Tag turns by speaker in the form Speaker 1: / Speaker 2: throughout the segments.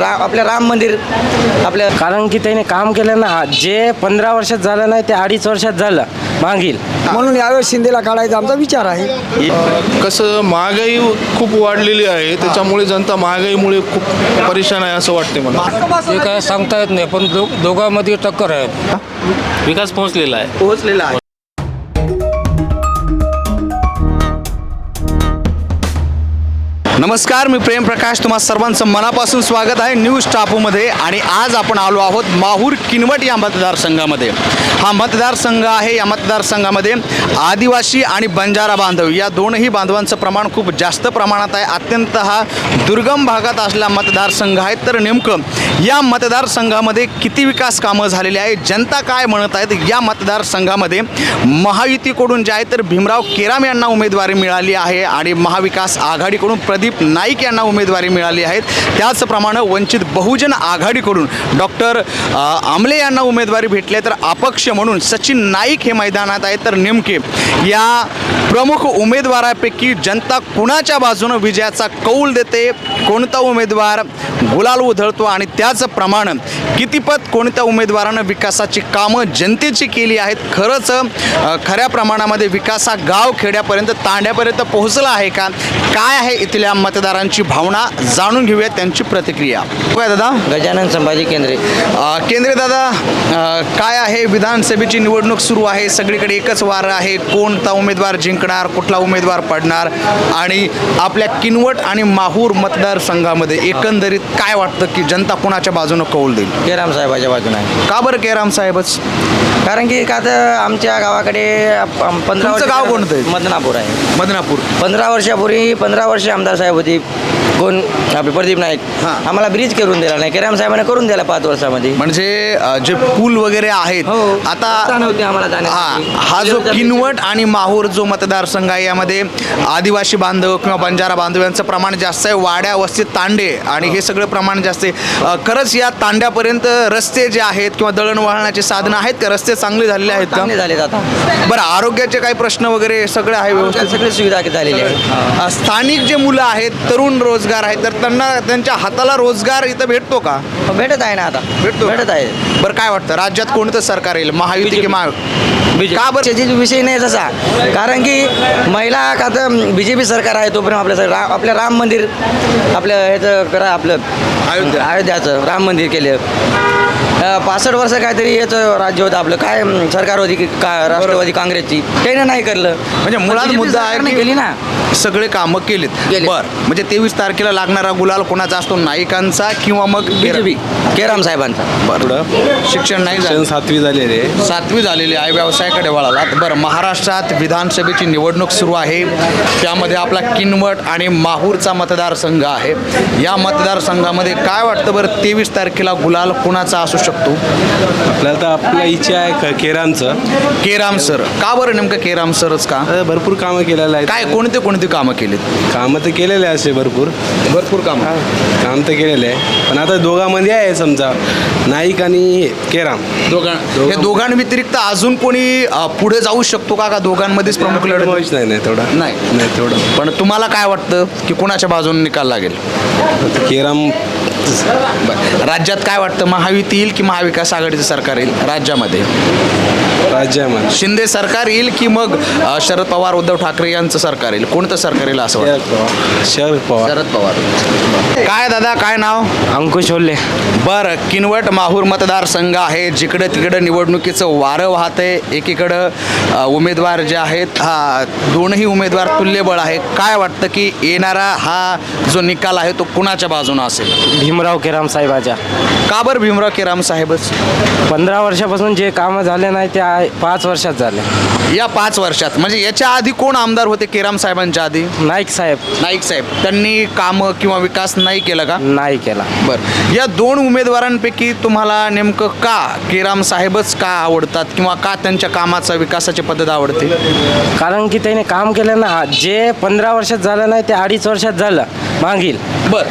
Speaker 1: रा आपल्या राम मंदिर आपल्या
Speaker 2: कारण की त्याने काम केलं ना जे पंधरा वर्षात झालं नाही ते अडीच वर्षात झालं मागील.
Speaker 3: म्हणून यावेळेस शिंदेला काढायचा आमचा विचार आहे.
Speaker 4: कसं महागाई खूप वाढलेली आहे त्याच्यामुळे जनता महागाईमुळे खूप परेशान आहे असं वाटते मला.
Speaker 5: ते काय सांगता येत नाही पण दो दोघांमध्ये टक्कर आहे. विकास पोहोचलेला आहे.
Speaker 1: पोहोचलेला आहे.
Speaker 6: नमस्कार मी प्रेम प्रकाश. तुम्हा सर्वांचं मनापासून स्वागत आहे न्यूज टापूमध्ये. आणि आज आपण आलो आहोत माहूर किनवट या मतदारसंघामध्ये. हा मतदारसंघ आहे. या मतदारसंघामध्ये आदिवासी आणि बंजारा बांधव या दोनही बांधवांचं प्रमाण खूप जास्त प्रमाणात आहे. अत्यंत हा दुर्गम भागात असलेला मतदारसंघ आहे. तर नेमकं या मतदारसंघामध्ये किती विकास कामं झालेली आहे जनता काय म्हणत आहेत? या मतदारसंघामध्ये महायुतीकडून जे आहे तर भीमराव केराम यांना उमेदवारी मिळाली आहे. आणि महाविकास आघाडीकडून प्रदीप नाईक यांना उमेदवारी मिळाली आहे त्याचप्रमाणे वंचित बहुजन आघाडीकडून डॉक्टर आमले यांना उमेदवारी भेटली तर अपक्ष म्हणून सचिन नाईक हे मैदानात आहेत. तर नेमके या प्रमुख उमेदवारापैकी जनता कुणाच्या बाजूनं विजयाचा कौल देते? कोणता उमेदवार गुलाल उधळतो? आणि त्याचप्रमाणे कितीपत कोणत्या उमेदवारानं विकासाची कामं जनतेची केली आहेत? खरंच खऱ्या प्रमाणामध्ये विकास हा गाव खेड्यापर्यंत तांड्यापर्यंत पोहोचला आहे का? काय आहे इथल्या मतदारांची भावना जाणून घेऊया त्यांची प्रतिक्रिया. काय दादा.
Speaker 1: गजानन संभाजी केंद्रे.
Speaker 6: केंद्रे दादा काय आहे? विधानसभेची निवडणूक सुरू आहे. सगळीकडे एकच वारं आहे. कोणता उमेदवार जिंकणार कुठला उमेदवार पडणार? आणि आपल्या किनवट आणि माहूर मतदारसंघामध्ये एकंदरीत काय वाटतं की जनता कोणाच्या बाजूनं कौल देईल?
Speaker 1: केराम साहेबाच्या बाजूने
Speaker 6: का बरं केराम साहेबच?
Speaker 1: कारण की का तर आमच्या गावाकडे पंधरा
Speaker 6: तुमचं
Speaker 1: वर्ष-
Speaker 6: गाव कोणतं आहे?
Speaker 1: मदनापूर आहे.
Speaker 6: बदनापूर
Speaker 1: पंधरा वर्षापूर्वी पंधरा वर्ष आमदार साहेब होती. कोण? आपले प्रदीप नाईक.
Speaker 6: हां.
Speaker 1: आम्हाला ब्रिज करून दिला नाही. केराम साहेबांना करून दिला पाच वर्षामध्ये.
Speaker 6: म्हणजे अ, जे पूल वगैरे आहेत
Speaker 1: हो.
Speaker 6: आता
Speaker 1: आम्हाला
Speaker 6: हा. हा जो किनवट आणि माहूर जो मतदारसंघ आहे यामध्ये आदिवासी बांधव किंवा बंजारा बांधव यांचं प्रमाण जास्त आहे. वाड्या वस्ती तांडे आणि हे सगळं प्रमाण जास्त आहे. अ, खरंच या तांड्यापर्यंत रस्ते जे आहेत किंवा दळणवळणाचे साधनं आहेत का? रस्ते चांगले झालेले आहेत का?
Speaker 1: चांगले झाले आता.
Speaker 6: बरं आरोग्याचे काही प्रश्न वगैरे सगळे आहे व्यवस्थित?
Speaker 1: सगळी सुविधा झालेली आहे.
Speaker 6: अ, स्थानिक जे मुलं आहेत तरुण रोजगार आहेत तर त्यांना त्यांच्या हाताला रोजगार इथं भेटतो का?
Speaker 1: भेटत आहे ना आता.
Speaker 6: भेटतो
Speaker 1: भेटत आहे.
Speaker 6: बरं काय वाटतं? राज्यात कोणतं सरकार येईल? महायुती की महा का बरं?
Speaker 1: त्याची विषय नाही तसा. कारण की महिला का तर बी जे पी सरकार आहे तोपर्यंत आपल्या रा- आपल्या राम मंदिर आपलं ह्याचं करा आपलं.
Speaker 6: अयोध्या.
Speaker 1: अयोध्याचं राम मंदिर केलं. पासष्ट वर्ष काहीतरी याचं राज्य होतं आपलं. काय सरकार होती की का राष्ट्रवादी काँग्रेसची? त्यानं नाही करलं.
Speaker 6: म्हणजे मुळात मुद्दा आहे की
Speaker 1: केली ना.
Speaker 6: सगळे कामं केलीत.
Speaker 1: केलीत.
Speaker 6: बर. म्हणजे तेवीस तारखेला लागणारा गुलाल कोणाचा असतो? नाईकांचा किंवा मग
Speaker 1: बीजेपी. केराम साहेबांचा.
Speaker 6: बरं. शिक्षण नाही झालं.
Speaker 7: सातवी झालेली. आहे
Speaker 6: सातवी झालेली आहे. व्यवसायाकडे वळाला बरं. महाराष्ट्रात विधानसभेची निवडणूक सुरू आहे. त्यामध्ये आपला किनवट आणि माहूरचा मतदारसंघ आहे. या मतदारसंघामध्ये काय वाटतं बरं? तेवीस तारखेला गुलाल कोणाचा असू शकतो?
Speaker 7: आपल्याला तर आपल्या इच्छा आहे क- केरामचं
Speaker 6: केराम सर. का बरं नेमकं केराम सरच का?
Speaker 7: भरपूर कामं केलेलं आहेत.
Speaker 6: काय कोणते कोणती कामं केलीत?
Speaker 7: कामं तर केलेले आहे असे भरपूर.
Speaker 6: भरपूर कामं.
Speaker 7: काम तर केलेले आहे. पण आता दोघांमध्ये आहे समजा. नाईक आणि हे, केराम.
Speaker 6: दोघां या दोघांव्यतिरिक्त अजून कोणी अ, पुढे जाऊ शकतो का? का दोघांमध्येच प्रमुख लढत?
Speaker 7: नाही नाही तेवढा.
Speaker 6: नाही.
Speaker 7: नाही तेवढं.
Speaker 6: पण तुम्हाला काय वाटतं की कोणाच्या बाजूने निकाल लागेल?
Speaker 7: आता केराम
Speaker 6: बरं. राज्यात काय वाटतं? महायुती येईल की महाविकास आघाडीचं सरकार येईल राज्यामध्ये?
Speaker 7: राज्यामध्ये.
Speaker 6: शिंदे सरकार येईल की मग अ, शरद पवार उद्धव ठाकरे यांचं सरकार येईल? कोणतं सरकार येईल असं
Speaker 7: शरद पवार. शरद पवार.
Speaker 6: शरद पवार. काय दादा काय नाव?
Speaker 2: अंकुश होल्ले.
Speaker 6: बरं किनवट माहूर मतदारसंघ आहे. जिकडं तिकडं निवडणुकीचं वारं वाहतंय एकीकडं अ, उमेदवार जे आहेत हा दोनही उमेदवार तुल्यबळ आहे काय वाटतं की येणारा हा जो निकाल आहे तो कुणाच्या बाजूनं असेल?
Speaker 2: भीमराव केराम साहेबाच्या.
Speaker 6: का बरं भीमराव केराम साहेबच?
Speaker 2: पंधरा वर्षापासून जे कामं झाले नाही ते आ- पाच वर्षात झाले.
Speaker 6: या पाच वर्षात. म्हणजे याच्या आधी कोण आमदार होते केराम साहेबांच्या आधी?
Speaker 2: नाईक साहेब.
Speaker 6: नाईक साहेब. त्यांनी कामं किंवा विकास नाही केला का?
Speaker 2: नाही केला.
Speaker 6: बरं. या दोन उमेदवारांपैकी तुम्हाला नेमकं का केराम साहेबच का आवडतात किंवा का त्यांच्या कामाचा विकासाची पद्धत आवडते?
Speaker 2: कारण की त्याने काम केलं ना जे पंधरा वर्षात झालं नाही ते अडीच वर्षात झालं. मागील.
Speaker 6: बरं.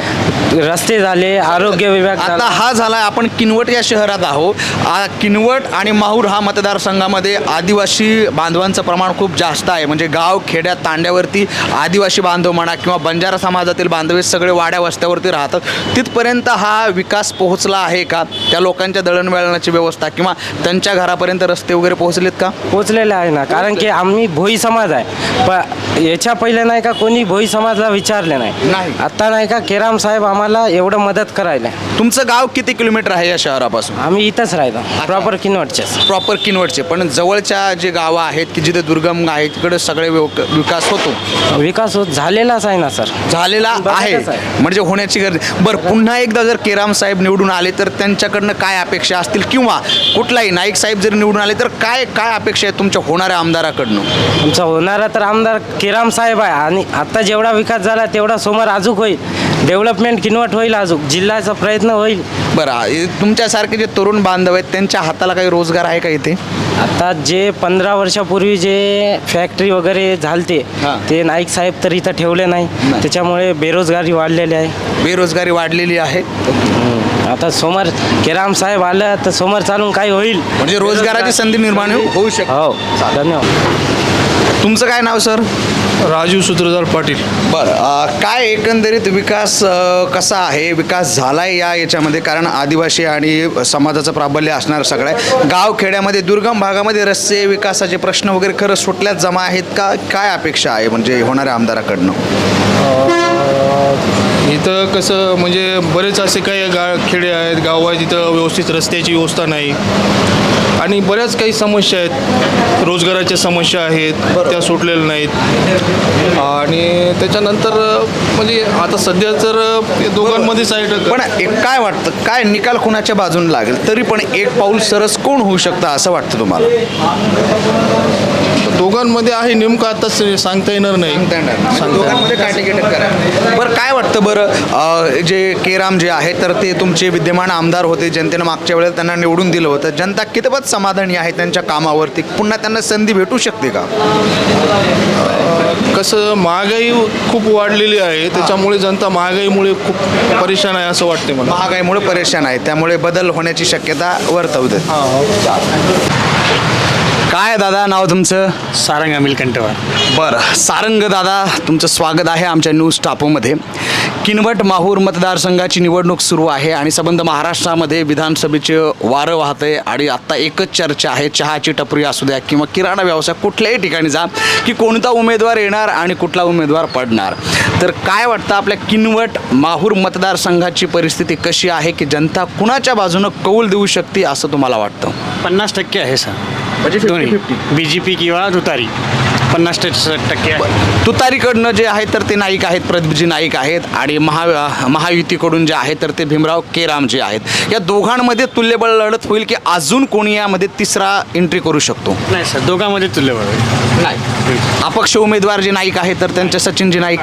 Speaker 2: रस्ते झाले आरोग्य विभाग
Speaker 6: आता. हा झाला आपण किनवट या शहरात आहोत. आ- किनवट आणि माहूर हा मतदारसंघामध्ये आदिवासी बांधवांचं प्रमाण खूप जास्त आहे. म्हणजे गाव खेड्यात तांड्यावरती आदिवासी बांधव म्हणा किंवा बंजारा समाजातील बांधव हे सगळे वाड्या वस्त्यावरती राहतात. तिथपर्यंत हा विकास पोहोचला आहे का? त्या लोकांच्या दळणवळणाची व्यवस्था किंवा त्यांच्या घरापर्यंत रस्ते वगैरे पोहोचलेत का?
Speaker 2: पोचलेले आहे ना. कारण की आम्ही भोई समाज आहे. पण याच्या पहिले नाही का कोणी भोई समाजला विचारले नाही.
Speaker 6: नाही.
Speaker 2: आता नाही का केराम साहेब आम्हाला एवढं मदत करायला.
Speaker 6: तुमचं गाव किती किलोमीटर आहे या शहरापासून?
Speaker 2: आम्ही इथंच राहतो प्रॉपर किनवटचेच.
Speaker 6: प्रॉपर किनवटचे. पण जवळच्या जे गावं आहेत की जिथे दुर्गम आहे तिकडे सगळे विकास होतो?
Speaker 2: विकास होत झालेलाच आहे ना सर.
Speaker 6: झालेला आहे
Speaker 2: बघतच आहे.
Speaker 6: म्हणजे होण्याची गरज बरं पुन्हा एकदा जर केराम साहेब निवडून आले तर त्यांच्याकडनं काय अपेक्षा असतील? किंवा कुठलाही नाईक साहेब जर निवडून आले तर काय काय अपेक्षा आहे तुमच्या होणाऱ्या आमदाराकडनं?
Speaker 2: आमचा होणारा तर आमदार केराम साहेब आहे. आणि आता जेवढा विकास झाला तेवढा समोर अजूक होईल. डेव्हलपमेंट किनवट होईल अजूक जिल्ह्याचा प्रयत्न होईल.
Speaker 6: बरं तुमच्यासारखे जे तरुण बांधव आहेत त्यांच्या हाताला काही रोजगार आहे का इथे?
Speaker 2: आता जे पंधरा वर्षापूर्वी जे फॅक्टरी वगैरे झालते
Speaker 6: हां.
Speaker 2: ते नाईक साहेब तर इथं ठेवले नाही.
Speaker 6: नाही.
Speaker 2: त्याच्यामुळे बेरोजगारी वाढलेली आहे.
Speaker 6: बेरोजगारी वाढलेली आहे.
Speaker 2: हम्म. आता समोर केराम साहेब आलं तर समोर चालून काही होईल.
Speaker 6: म्हणजे रोजगाराची संधी निर्माण होऊ- होऊ शकते.
Speaker 2: हो धन्यवाद.
Speaker 6: तुमचं काय नाव सर?
Speaker 4: राजीव सूत्रधार पाटील.
Speaker 6: बरं अ, काय एकंदरीत विकास अ, कसा आहे? विकास झाला आहे या याच्यामध्ये? कारण आदिवासी आणि समाजाचं प्राबल्य असणार सगळं आहे. गाव खेड्यामध्ये दुर्गम भागामध्ये रस्ते विकासाचे प्रश्न वगैरे खरं सुटल्यात जमा आहेत का? काय अपेक्षा आहे म्हणजे होणाऱ्या आमदाराकडनं?
Speaker 4: इथं कसं म्हणजे बरेच असे काही गा खेडे आहेत गाव आहेत तिथं व्यवस्थित रस्त्याची व्यवस्था नाही. आणि बऱ्याच काही समस्या आहेत. रोजगाराच्या समस्या आहेत त्या सुटलेल्या नाहीत. आणि त्याच्यानंतर म्हणजे आता सध्या तर ते दोघांमध्ये साईड
Speaker 6: पण एक काय वाटतं काय निकाल कुणाच्या बाजूने लागेल? तरी पण एक पाऊल सरस कोण होऊ शकतं असं वाटतं तुम्हाला?
Speaker 4: दोघांमध्ये आहे नेमकं आता स- सांगता येणार नाही.
Speaker 6: दोघांमध्ये करा बरं काय वाटतं बरं अ, जे केराम जे आहे तर ते तुमचे विद्यमान आमदार होते जनतेनं मागच्या वेळेला त्यांना निवडून दिलं होतं. जनता कितपत समाधानी आहे त्यांच्या कामावरती? पुन्हा त्यांना संधी भेटू शकते का?
Speaker 4: कसं महागाई खूप वाढलेली आहे. त्याच्यामुळे जनता महागाईमुळे खूप परेशान आहे असं वाटते मला.
Speaker 6: महागाईमुळे परेशान आहे. त्यामुळे बदल होण्याची शक्यता वर्तवते. काय दादा नाव तुमचं?
Speaker 5: सारंग अमिल कंटवार.
Speaker 6: बरं. सारंग दादा तुमचं स्वागत आहे आमच्या न्यूज टापूमध्ये. किनवट माहूर मतदारसंघाची निवडणूक सुरू आहे आणि संबंध महाराष्ट्रामध्ये विधानसभेचे वारं वाहतंय आणि आत्ता एकच चर्चा आहे. चहाची टपरी असू द्या किंवा किराणा व्यवसाय कुठल्याही ठिकाणी जा की कोणता उमेदवार येणार आणि कुठला उमेदवार पडणार. तर काय वाटतं आपल्या किनवट माहूर मतदारसंघाची परिस्थिती कशी आहे की जनता कुणाच्या बाजूनं कौल देऊ शकते असं तुम्हाला वाटतं?
Speaker 5: पन्नास टक्के आहे सर.
Speaker 6: म्हणजे
Speaker 5: दोन्ही. बी जे पी किंवा तुतारी पन्नास टक्के आहे.
Speaker 6: तुतारीकडनं जे आहे तर ते नाईक आहेत प्रदीपजी नाईक आहेत आणि महा महायुतीकडून जे आहे तर ते भीमराव केराम जे आहेत. या दोघांमध्ये तुल्यबळ लढत होईल की अजून कोणी यामध्ये तिसरा एंट्री करू शकतो?
Speaker 5: नाही सर दोघांमध्ये तुल्यबळ
Speaker 6: नाही. अपक्ष उमेदवार जे नाईक आहेत तर त्यांचे सचिनजी नाईक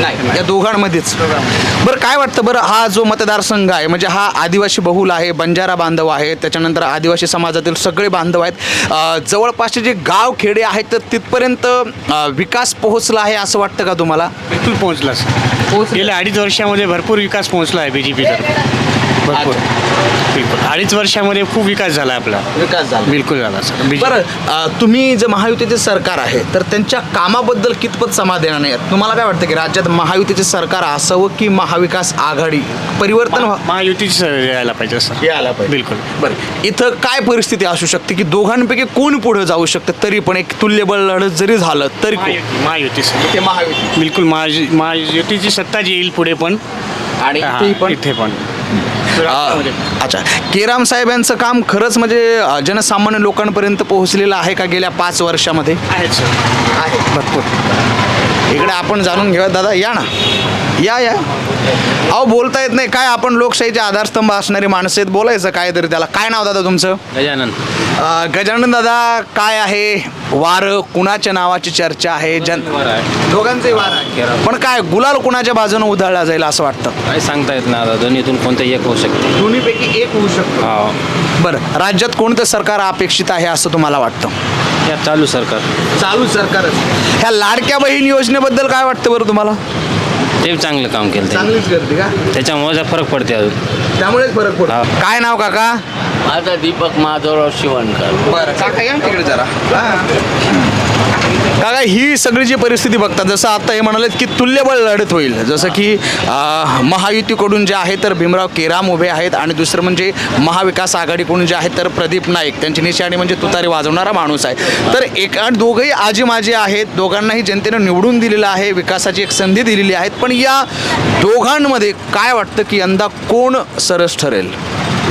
Speaker 6: नाही या दोघांमध्येच. बरं काय वाटतं बरं हा जो मतदारसंघ आहे म्हणजे हा आदिवासी बहुल आहे बंजारा बांधव आहे त्याच्यानंतर आदिवासी समाजातील सगळे बांधव आहेत अं, जवळपासचे जे गाव खेडे आहेत तर तिथपर्यंत अं, विकास पोहोचला आहे असं वाटतं का तुम्हाला?
Speaker 5: बिलकुल पोहोचला गेल्या अडीच वर्षामध्ये भरपूर विकास पोहोचला आहे बी जे पी भरपूर. बिलकुल अडीच वर्षामध्ये खूप विकास झाला आपला.
Speaker 6: विकास झाला.
Speaker 5: बिलकुल झाला सर.
Speaker 6: बरं अं, तुम्ही जे महायुतीचे सरकार आहे तर त्यांच्या कामाबद्दल कितपत समाधान आहे तुम्हाला काय वाटतं की राज्यात महायुतीचे सरकार असावं की महाविकास आघाडी? परिवर्तन व्हा-
Speaker 5: महायुतीची सर यायला पाहिजे सर.
Speaker 6: यायला पाहिजे.
Speaker 5: बिलकुल.
Speaker 6: बरं इथं काय परिस्थिती असू शकते की दोघांपैकी कोण पुढे जाऊ शकतं? तरी पण एक तुल्यबळ लढत जरी झालं तरी कोण?
Speaker 5: महायुती महायुती सर.
Speaker 6: ते महायुती.
Speaker 5: बिलकुल महायु महायुतीची सत्ता जी येईल पुढे पण.
Speaker 6: आणि
Speaker 5: हा, इथे पण.
Speaker 6: अच्छा. केराम साहेब यांचं काम खरंच म्हणजे अ, जनसामान्य लोकांपर्यंत पोहोचलेलं आहे का गेल्या पाच वर्षामध्ये?
Speaker 5: आहेत सर.
Speaker 6: आहे. भरपूर. इकडे आपण जाणून घेऊया. दादा या ना. या या. अहो बोलता येत नाही. काय आपण लोकशाहीचे आधारस्तंभ असणारी माणसं आहेत? बोलायचं काय तरी त्याला. काय नाव दादा तुमचं?
Speaker 2: गजानन.
Speaker 6: अ, गजानन दादा काय आहे? वार कुणाच्या नावाची चर्चा आहे? जन दोघांचे वार आहे. पण काय गुलाल कुणाच्या बाजूने उधळला जाईल असं वाटतं?
Speaker 2: काय सांगता येत नाही आता दोन्हीतून कोणतं एक होऊ शकते.
Speaker 6: दोन्हीपैकी एक होऊ शकतो.
Speaker 2: हा.
Speaker 6: बरं. राज्यात कोणतं सरकार अपेक्षित आहे असं तुम्हाला वाटतं?
Speaker 2: या चालू सरकार.
Speaker 6: चालू सरकारच. ह्या लाडक्या बहीण योजनेबद्दल काय वाटतं बरं तुम्हाला?
Speaker 2: ते चांगलं काम केलं
Speaker 6: चांगलीच करते का?
Speaker 2: त्याच्यामुळे फरक पडते अजून.
Speaker 6: त्यामुळेच फरक पडतो. काय नाव काका?
Speaker 8: माझा दीपक माधवराव शिवणकर.
Speaker 6: बरं काका या ना तिकडे जरा. काका ही सगळी जी परिस्थिती बघतात जसं आता हे म्हणाले की तुल्यबळ लढत होईल जसं की महायुतीकडून जे आहे तर भीमराव केराम उभे आहेत आणि दुसरं म्हणजे महाविकास आघाडीकडून जे आहे तर प्रदीप नाईक त्यांची निशाणी म्हणजे तुतारी वाजवणारा माणूस आहे. तर एक आणि दोघंही आजी माजी आहेत दोघांनाही जनतेनं निवडून दिलेलं आहे विकासाची एक संधी दिलेली आहे पण या दोघांमध्ये काय वाटतं की यंदा कोण सरस ठरेल?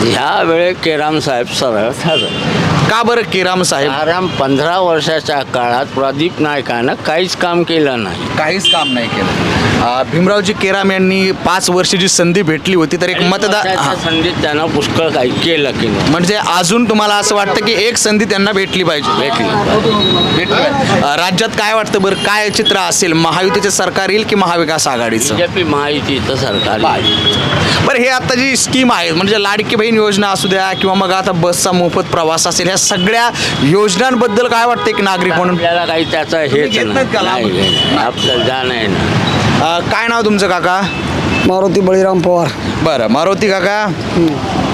Speaker 8: ह्या वेळे केराम साहेब सरळ ठरेल.
Speaker 6: का बरं केराम साहेब?
Speaker 8: आराम पंधरा वर्षाच्या काळात प्रदीप नायकानं काहीच काम केलं नाही.
Speaker 6: काहीच काम नाही केलं. अं, भीमरावजी केराम यांनी पाच वर्षाची संधी भेटली होती तर एक मतदार
Speaker 8: वर्षाच्या. संधीत त्यानं पुष्कळ काही केलं की नाही.
Speaker 6: म्हणजे अजून तुम्हाला असं वाटतं की एक संधी त्यांना भेटली पाहिजे?
Speaker 8: भेटली.
Speaker 6: भेटली. पाहिजे. अं, राज्यात काय वाटतं बरं? काय चित्र असेल? महायुतीचे सरकार येईल की महाविकास आघाडीचं?
Speaker 8: बीजेपी महायुतीचं सरकार
Speaker 6: बरं हे आता जी स्कीम आहे म्हणजे लाडकी बहीण योजना असू द्या किंवा मग आता बसचा मोफत प्रवास असेल ह्या सगळ्या योजनांबद्दल काय वाटतं एक नागरिक म्हणून?
Speaker 8: आपल्याला काही त्याचं हेच
Speaker 6: घेत नाहीत का लाभ?
Speaker 8: नाही नाही. आपलं जाणं आहे ना.
Speaker 6: अं, काय नाव तुमचं काका?
Speaker 3: मारुती बळीराम पवार.
Speaker 6: बरं मारुती काका.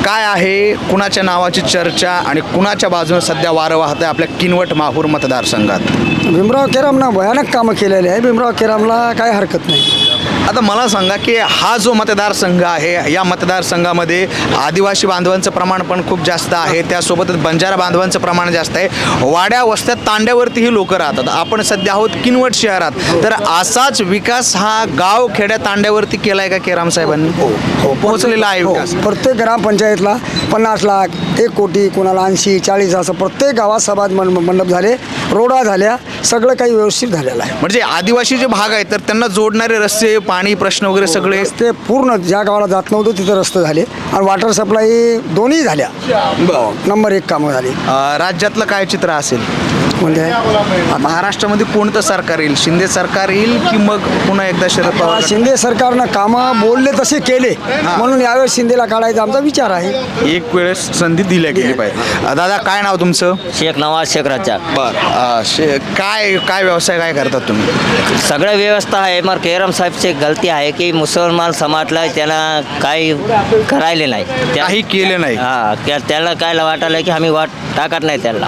Speaker 6: काय आहे कुणाच्या नावाची चर्चा आणि कुणाच्या बाजूने सध्या वारं वाहत आहे आपल्या किनवट माहूर मतदारसंघात?
Speaker 3: भीमराव केरामनं भयानक कामं केलेले आहे. भीमराव केरामला काय हरकत नाही.
Speaker 6: आता मला सांगा की हा जो मतदारसंघ आहे या मतदारसंघामध्ये आदिवासी बांधवांचं प्रमाण पण खूप जास्त आहे त्यासोबतच बंजारा बांधवांचं प्रमाण जास्त आहे. वाड्या वस्त्यात तांड्यावरतीही लोक राहतात. आपण सध्या आहोत किनवट शहरात. तर असाच विकास हा गाव खेड्या तांड्यावरती केलाय का केराम साहेबांनी? हो पोहोचलेला आहे
Speaker 3: हो
Speaker 6: विकास.
Speaker 3: प्रत्येक ग्रामपंचायतला पन्नास लाख एक कोटी कोणाला ऐंशी चाळीस असं प्रत्येक गावात सभा मंड- मंडप झाले रोडा झाल्या सगळं काही व्यवस्थित झालेलं आहे.
Speaker 6: म्हणजे आदिवासी जे भाग आहेत तर त्यांना जोडणारे रस्ते पाणी प्रश्न वगैरे सगळे
Speaker 3: रस्ते पूर्ण ज्या गावाला जात नव्हतं तिथं रस्ते झाले. आणि वॉटर सप्लाय दोन्ही झाल्या. नंबर एक कामं झाली.
Speaker 6: अं, राज्यातलं काय चित्र असेल?
Speaker 3: म्हणजे
Speaker 6: महाराष्ट्रामध्ये कोणतं सरकार येईल? शिंदे सरकार येईल की मग पुन्हा एकदा शरद पवार
Speaker 3: शिंदे सरकारनं कामं बोलले तसे केले. म्हणून यावेळेस शिंदेला काढायचा आमचा विचार आहे.
Speaker 6: एक वेळेस संधी दिल्या गेली पाहिजे. दादा काय नाव तुमचं?
Speaker 1: शेख नवाज शेख रच्चा
Speaker 6: बर. काय काय व्यवसाय काय करतात तुम्ही?
Speaker 1: सगळं व्यवस्था आहे मग केरम साहेबची गलती आहे की मुसलमान समाजला त्याला काही करायले नाही. त्या-
Speaker 6: काही केले नाही.
Speaker 1: हा त्या- त्याला काय वाटायला की आम्ही वाट टाकत नाही त्याला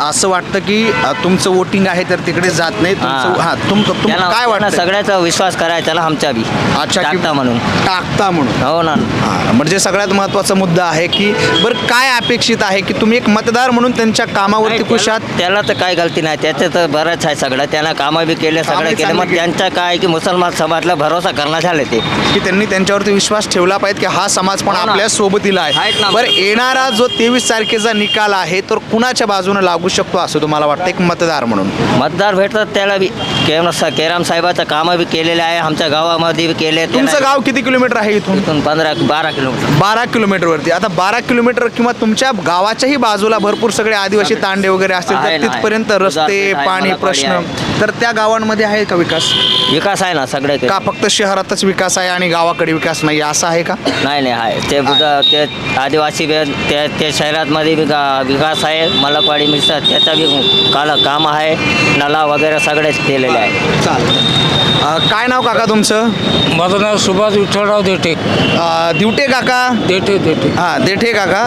Speaker 6: असं वाटतं की अं, तुमचं वोटिंग आहे तर तिकडे जात नाही. तुमचं हा तुम तुम
Speaker 1: त्याला
Speaker 6: काय
Speaker 1: त्याला
Speaker 6: वाटतं
Speaker 1: सगळ्याचा विश्वास करायचा त्याला आमच्या बी.
Speaker 6: अच्छा की-
Speaker 1: टाकता म्हणून.
Speaker 6: टाकता म्हणून.
Speaker 1: हो ना.
Speaker 6: हा, म्हणजे सगळ्यात महत्त्वाचा मुद्दा आहे की बरं काय अपेक्षित आहे की तुम्ही एक मतदार म्हणून त्यांच्या कामावरती
Speaker 1: नाही,
Speaker 6: खुश
Speaker 1: त्याला
Speaker 6: आहात
Speaker 1: त्याला तर काय गलती नाही त्याचं तर बरंच आहे सगळं. त्यानं कामं बी केले
Speaker 6: कामं
Speaker 1: सगळं केलं.
Speaker 6: चांगली
Speaker 1: मग
Speaker 6: केली.
Speaker 1: त्यांचं काय की मुसलमान समाजला भरोसा करणं झाले ते?
Speaker 6: की त्यांनी त्यांच्यावरती विश्वास ठेवला पाहिजे की हा समाज पण
Speaker 1: हो ना.
Speaker 6: आपल्या सोबतीला आहे.
Speaker 1: ना.
Speaker 6: बरं येणारा जो तेवीस तारखेचा निकाल आहे तर कुणाच्या बाजूने लागू शकतो असं तुम्हाला वाटतं? एक मतदार म्हणून.
Speaker 1: मतदार भेटतात त्याला बी. केरम केराम साहेबाचं कामं बी केलेले आहे आमच्या गावामध्ये बी केले
Speaker 6: तुमचं गाव किती किलोमीटर आहे इथून?
Speaker 1: इथून पंधरा बारा किलोमीटर.
Speaker 6: बारा किलोमीटरवरती. आता बारा किलोमीटर किंवा तुमच्या गावाच्याही बाजूला भरपूर सगळे आदिवासी तांडे वगैरे असतील
Speaker 1: आहे
Speaker 6: तर
Speaker 1: ना,
Speaker 6: तिथपर्यंत. रस्ते
Speaker 1: आहे,
Speaker 6: पाणी प्रश्न.
Speaker 1: आहे.
Speaker 6: तर त्या गावांमध्ये आहे का विकास?
Speaker 1: विकास आहे ना सगळे
Speaker 6: का फक्त शहरातच विकास आहे आणि गावाकडे विकास नाही असं आहे का?
Speaker 1: नाही नाही आहे. ते आदिवासी बी ते ते शहरातमध्ये बी गा- विकास आहे. मलकवाडी मिसळ त्याचा बी काल काम आहे. नला वगैरे सगळेच केलेले आहे.
Speaker 6: चालेल. काय नाव काका तुमचं?
Speaker 2: माझं नाव सुभाष विठ्ठलराव देठे.
Speaker 6: अ, दिवटे काका?
Speaker 2: देठे देठे.
Speaker 6: हा देठे काका.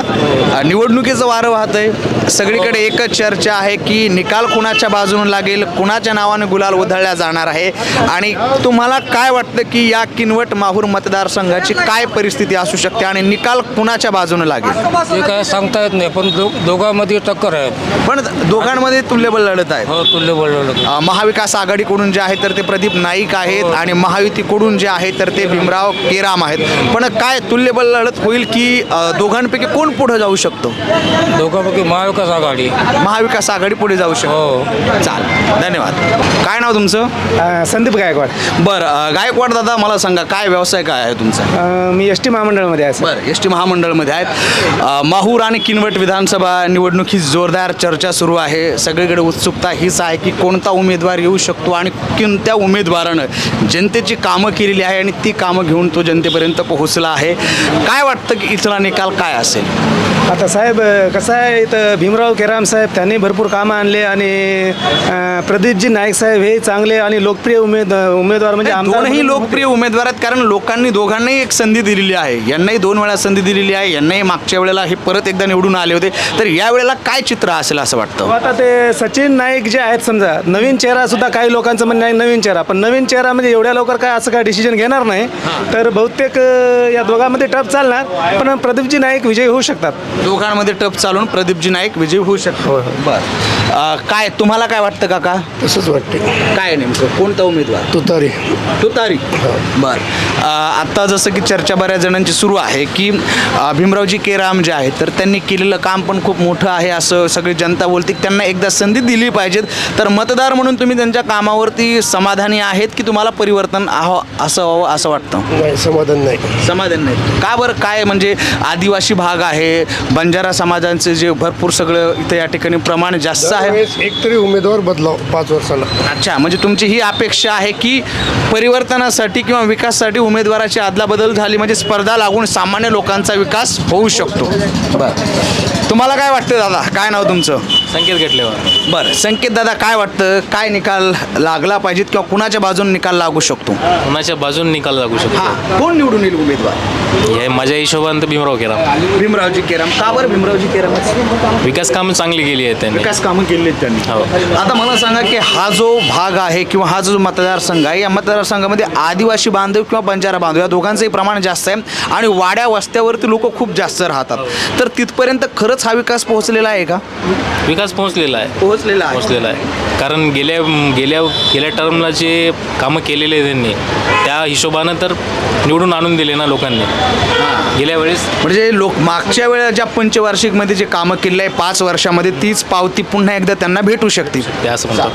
Speaker 6: अ, निवडणुकीचं वारं वाहत आहे सगळीकडे एकच चर्चा आहे की निकाल कुणाच्या बाजूने लागेल कुणाच्या नावाने गुलाल उधळल्या जाणार आहे? आणि तुम्हाला काय वाटतं की या किनवट माहूर मतदारसंघाची काय परिस्थिती असू शकते आणि निकाल कुणाच्या बाजूने लागेल?
Speaker 2: ते काय सांगता येत नाही पण दो दोघांमध्ये टक्कर आहे
Speaker 6: पण दोघांमध्ये तुल्यबल लढत आहे.
Speaker 2: हो तुल्य बोलवलं
Speaker 6: अ, महाविकास आघाडीकडून जे आहे तर ते प्रदीप नाईक आहेत आणि महायुतीकडून जे आहे तर ते भीमराव केराम आहेत. पण काय तुल्यबल लढत होईल की दोघांपैकी कोण पुढे जाऊ शकतो?
Speaker 2: दोघांपैकी महाविकास आघाडी.
Speaker 6: महाविकास आघाडी पुढे जाऊ शकतो.
Speaker 2: हो.
Speaker 6: चाल धन्यवाद. काय नाव तुमचं?
Speaker 3: संदीप गायकवाड.
Speaker 6: बरं गायकवाड दादा मला सांगा काय व्यवसाय काय आहे तुमचा?
Speaker 3: मी एस टी महामंडळामध्ये आहे
Speaker 6: बरं एस टी महामंडळमध्ये आहेत. माहूर आणि किनवट विधानसभा निवडणूक ही जोरदार चर्चा सुरू आहे. सगळीकडे उत्सुकता हीच आहे की कोणता उमेदवार येऊ शकतो आणि कोणत्या उमेदवारानं विचारानं जनतेची कामं केलेली आहे आणि ती कामं घेऊन तो जनतेपर्यंत पोहोचला आहे. काय वाटतं की इथला निकाल काय असेल?
Speaker 9: आता साहेब कसं आहे इथं भीमराव केराम साहेब त्यांनी भरपूर कामं आणले आणि अं, प्रदीपजी नाईक साहेब हे चांगले आणि लोकप्रिय उमेद उमेदवार म्हणजे आमदार
Speaker 6: दोनही
Speaker 9: म्हणून
Speaker 6: लोकप्रिय उमेदवार आहेत कारण लोकांनी दोघांनाही एक संधी दिलेली आहे. यांनाही दोन वेळा संधी दिलेली आहे. यांनाही मागच्या वेळेला हे परत एकदा निवडून आले होते. तर या वेळेला काय चित्र असेल असं वाटतं?
Speaker 9: आता ते सचिन नाईक जे आहेत समजा नवीन चेहरा सुद्धा काही लोकांचं म्हणणं आहे नवीन चेहरा. पण नवीन चेहरा म्हणजे एवढ्या लवकर काय असं काय डिसिजन घेणार नाही. तर बहुतेक अं, या दोघांमध्ये टप चालणार. पण प्रदीपजी नाईक विजयी होऊ शकतात.
Speaker 6: दोघांमध्ये टप चालून प्रदीपजी नाईक विजय होऊ शकतो बर. काय तुम्हाला काय वाटतं काका?
Speaker 10: तसंच वाटते
Speaker 6: काय नेमकं? कोणता उमेदवार?
Speaker 10: तुतारी.
Speaker 6: तुतारी? बर. अ, आता जसं की चर्चा बऱ्याच जणांची सुरू आहे की अ, भीमरावजी केराम जे आहेत तर त्यांनी केलेलं काम पण खूप मोठं आहे असं सगळी जनता बोलते. त्यांना एकदा संधी दिली पाहिजेत. तर मतदार म्हणून तुम्ही त्यांच्या कामावरती समाधानी आहेत की तुम्हाला परिवर्तन आहो असं व्हावं असं वाटतं?
Speaker 10: नाही समाधान नाही.
Speaker 6: समाधान नाही. का बरं? काय म्हणजे आदिवासी भाग आहे बंजारा समाजांचे जे भरपूर सगळं इथं या ठिकाणी प्रमाण जास्त आहे.
Speaker 10: एक तरी उमेदवार बदलाव पाच वर्षाला.
Speaker 6: अच्छा म्हणजे तुमची ही अपेक्षा आहे की परिवर्तनासाठी किंवा विकासासाठी उमेदवाराची अदलाबदल झाली म्हणजे स्पर्धा लागून सामान्य लोकांचा विकास होऊ शकतो. बरं. तुम्हाला काय वाटतं दादा? काय नाव तुमचं?
Speaker 11: संकेत घेतल्यावर
Speaker 6: बरं संकेत दादा काय वाटतं? काय निकाल लागला पाहिजेत किंवा कुणाच्या बाजून निकाल लागू शकतो?
Speaker 11: कोणाच्या बाजून निकाल लागू शकतो?
Speaker 6: हा कोण निवडून येईल उमेदवार?
Speaker 11: हे माझ्या हिशोबानं तर भीमराव केरा
Speaker 6: भीमरावजी केराम. का बरं भीमरावजी केराम?
Speaker 11: विकास कामं चांगली केली आहेत त्यांनी.
Speaker 6: विकास कामं केली आहेत त्यांनी.
Speaker 11: हो.
Speaker 6: आता मला सांगा की हा जो भाग आहे किंवा हा जो मतदारसंघ आहे या मतदारसंघामध्ये आदिवासी बांधव किंवा बंजारा बांधव या दोघांचंही प्रमाण जास्त आहे आणि वाड्या वस्त्यावरती लोक खूप जास्त राहतात. तर तिथपर्यंत खरंच हा विकास पोहोचलेला आहे का?
Speaker 11: विकास पोहोचलेला आहे.
Speaker 6: पोहोचलेला आहे.
Speaker 11: पोहोचलेला आहे. कारण गेल्या गेल्या गेल्या टर्मला जे कामं केलेले त्यांनी त्या हिशोबानं तर निवडून आणून दिले ना लोकांनी. गेल्या वेळेस
Speaker 6: म्हणजे लोक मागच्या वेळेला ज्या पंचवार्षिकमध्ये जे कामं केले आहे पाच वर्षामध्ये तीच पावती पुन्हा एकदा त्यांना भेटू शकते
Speaker 11: ते असं म्हणतात.